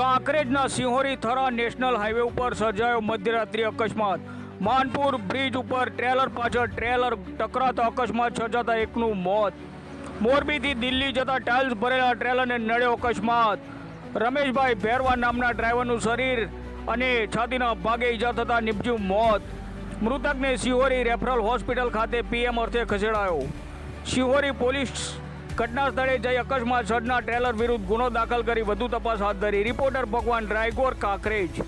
કાંકરેજના Sihori Thara national highway ઉપર સર્જાયો મધ્યરાત્રિ અકસ્માત. માનપુર બ્રિજ ઉપર ટ્રેલર પાછળ ટ્રેલર ટકરાતા અકસ્માત સર્જાતા એકનું મોત. મોરબીથી દિલ્હી જતા ટાઇલ્સ ભરેલા ટ્રેલરને નડ્યો અકસ્માત. રમેશભાઈ ભેરવા નામના ડ્રાઈવરનું શરીર અને છાતીના ભાગે ઈજા થતાં નિપજ્યું મોત. મૃતકને સિહોરી રેફરલ હોસ્પિટલ ખાતે પીએમ અર્થે ખસેડાયો. શિહોરી પોલીસ ઘટના સ્થળે જઈ અકસ્માત સર્જનાર ટ્રેલર વિરુદ્ધ ગુનો દાખલ કરી વધુ તપાસ હાથ ધરી. રિપોર્ટર ભગવાન ડ્રાયગોર કાંકરેજ.